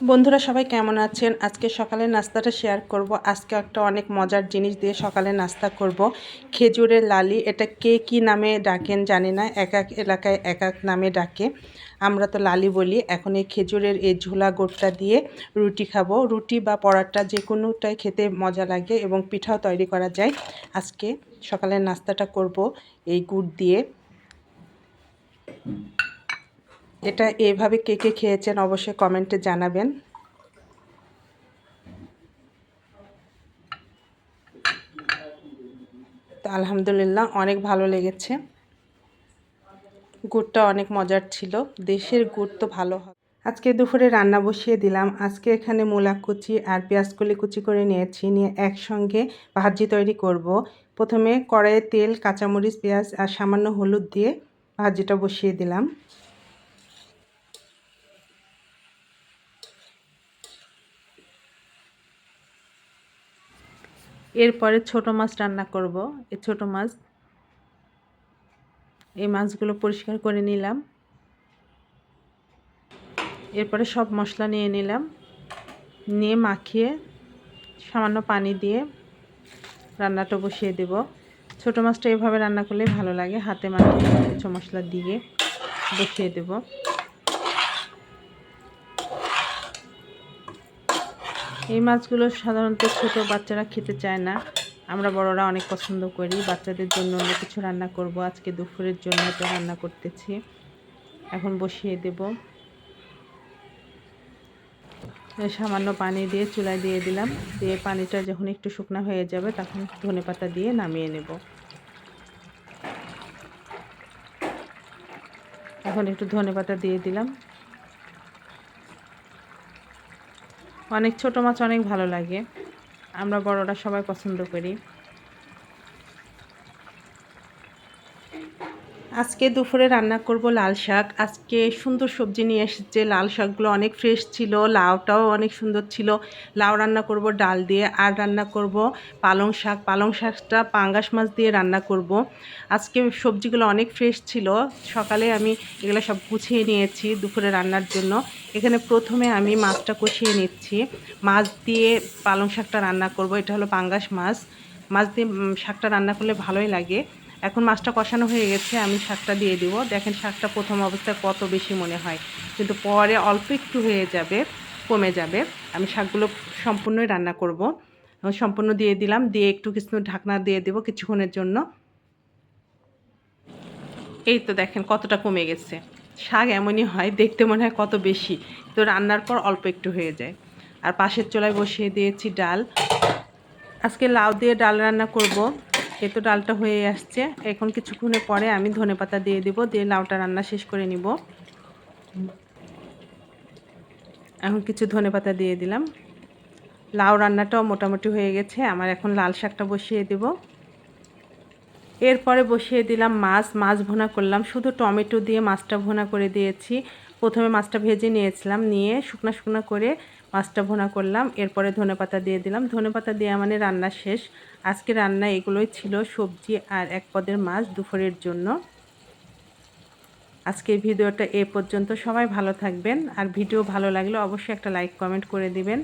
বন্ধুরা সবাই কেমন আছেন? আজকে সকালের নাস্তাটা শেয়ার করব। আজকে একটা অনেক মজার জিনিস দিয়ে সকালে নাস্তা করব। খেজুরের লালি, এটা কে কি নামে ডাকেন জানি না, এক এক এলাকায় এক এক নামে ডাকে। আমরা তো লালি বলি, এখন এই খেজুরের এই ঝোলা গোটটা দিয়ে রুটি খাব। রুটি বা পরাটা যে কোনোটাই খেতে মজা লাগে এবং পিঠাও তৈরি করা যায়। আজকে সকালের নাস্তাটা করব এই গুড় দিয়ে। এটা এভাবে কে কে খেয়েছেন অবশ্যই কমেন্টে জানাবেন। তো আলহামদুলিল্লাহ, অনেক ভালো লেগেছে। গুড়টা অনেক মজার ছিল। দেশের গুড় তো ভালো হবে আজকে দুপুরে রান্না বসিয়ে দিলাম। আজকে এখানে মূলা কুচি আর পেঁয়াজ কলি কুচি করে নিয়েছি। নিয়ে একসঙ্গে ভাজি তৈরি করব। প্রথমে কড়াইয়ে তেল, কাঁচামরিচ, পেঁয়াজ আর সামান্য হলুদ দিয়ে ভাজিটা বসিয়ে দিলাম। এরপরে ছোট মাছ রান্না করব। এই ছোট মাছ, এই মাছগুলো পরিষ্কার করে নিলাম। এরপরে সব মশলা নিয়ে নিলাম। নিয়ে মাখিয়ে সামান্য পানি দিয়ে রান্নাটা বসিয়ে দেব। ছোটো মাছটা এভাবে রান্না করলে ভালো লাগে। হাতে মাখিয়ে কিছু মশলা দিয়ে বসিয়ে দেব। এই মাছগুলো সাধারণত ছোট বাচ্চারা খেতে চায় না। আমরা বড়রা অনেক পছন্দ করি। বাচ্চাদের জন্য অন্য কিছু রান্না করব। আজকে দুপুরের জন্য এটা রান্না করতেছি। এখন বসিয়ে দেব। সামান্য পানি দিয়ে চুলায় দিয়ে দিলাম। দিয়ে পানিটা যখন একটু শুকনো হয়ে যাবে, তখন ধনে পাতা দিয়ে নামিয়ে নেব। এখন একটু ধনে পাতা দিয়ে দিলাম। অনেক ছোট মাছ অনেক ভালো লাগে। আমরা বড়রা সবাই পছন্দ করি। আজকে দুপুরে রান্না করব লাল শাক। আজকে সুন্দর সবজি নিয়ে এসেছে। লাল শাকগুলো অনেক ফ্রেশ ছিল, লাউটাও অনেক সুন্দর ছিল। লাউ রান্না করব ডাল দিয়ে, আর রান্না করব পালং শাক। পালং শাকটা পাঙ্গাস মাছ দিয়ে রান্না করব। আজকে সবজিগুলো অনেক ফ্রেশ ছিল। সকালে আমি এগুলো সব গুছিয়ে নিয়েছি দুপুরে রান্নার জন্য। এখানে প্রথমে আমি মাছটা কষিয়ে নিচ্ছি। মাছ দিয়ে পালং শাকটা রান্না করব। এটা হলো পাঙ্গাস মাছ। মাছ দিয়ে শাকটা রান্না করলে ভালোই লাগে। এখন মাছটা কষানো হয়ে গেছে, আমি শাকটা দিয়ে দিব। দেখেন শাকটা প্রথম অবস্থায় কত বেশি মনে হয়, কিন্তু পরে অল্প একটু হয়ে যাবে, কমে যাবে। আমি শাকগুলো সম্পূর্ণই রান্না করব। সম্পূর্ণ দিয়ে দিলাম, দিয়ে একটু কিছু ঢাকনা দিয়ে দেবো কিছুক্ষণের জন্য। এই তো দেখেন কতটা কমে গেছে। শাক এমনই হয়, দেখতে মনে হয় কত বেশি তো রান্নার পর অল্প একটু হয়ে যায়। আর পাশের চোলায় বসিয়ে দিয়েছি ডাল। আজকে লাউ দিয়ে ডাল রান্না করব। এই তো ডালটা হয়ে আসছে। এখন কিছুক্ষণের পরে আমি ধনে পাতা দিয়ে দিব, দিয়ে লাউটা রান্না শেষ করে নিব। এখন কিছু ধনে পাতা দিয়ে দিলাম। লাউ রান্নাটাও মোটামুটি হয়ে গেছে, আমার এখন লাল শাকটা বসিয়ে দেব। এরপরে বসিয়ে দিলাম মাছ মাছ ভোনা করলাম। শুধু টমেটো দিয়ে মাছটা ভোনা করে দিয়েছি। প্রথমে মাছটা ভেজে নিয়েছিলাম, নিয়ে শুকনো শুকনো করে মাছটা ভোনা করলাম। এরপরে ধনে পাতা দিয়ে দিলাম। ধনে পাতা দেওয়া মানে রান্না শেষ। আজকে রান্না এগুলোই ছিল সবজি আর এক পদের মাছ দুপুরের জন্য। আজকে ভিডিওটা এ পর্যন্ত। সবাই ভালো থাকবেন। আর ভিডিও ভালো লাগলে অবশ্যই একটা লাইক, কমেন্ট করে দিবেন।